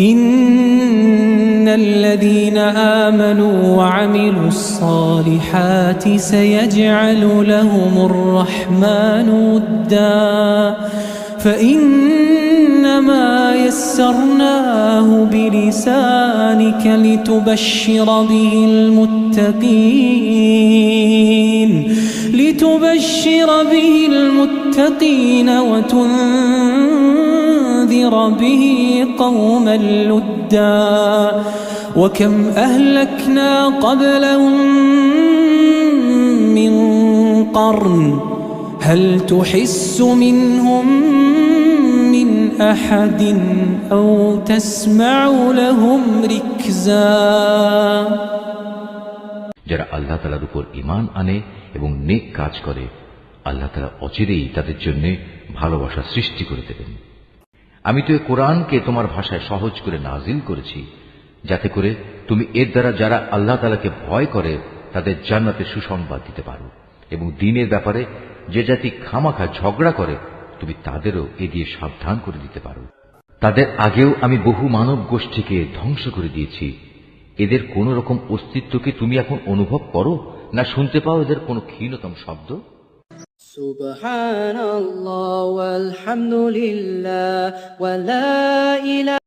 إن الذين آمنوا وعملوا الصالحات سيجعل لهم الرحمن ودا. فإنما يسرناه بلسانك لتبشر به المتقين لتبشر به المتقين وتنذر به قوما لدا وكم أهلكنا قبلهم من قرن هل تحس منهم من أحد أو تسمع لهم ركزا যারা আল্লাহ তালার উপর ইমান আনে এবং নেক কাজ করে আল্লাহ তালা অচিরেই তাদের জন্য ভালোবাসা সৃষ্টি করে দেবেন আমি তো এ কোরআনকে তোমার ভাষায় সহজ করে নাজিল করেছি, যাতে করে তুমি এর দ্বারা যারা আল্লাহ তালাকে ভয় করে, তাদের জান্নাতে সুসংবাদ দিতে পারো। এবং দিনের ব্যাপারে যে জাতি খামাখা ঝগড়া করে, তুমি তাদেরও এ দিয়ে সাবধান করে দিতে পারো। তাদের আগেও আমি বহু মানব গোষ্ঠীকে ধ্বংস করে দিয়েছি। এদের কোন রকম অস্তিত্বকে তুমি এখন অনুভব করো, না শুনতে পাও এদের কোনো ক্ষীণতম শব্দ? سبحان الله والحمد لله ولا إله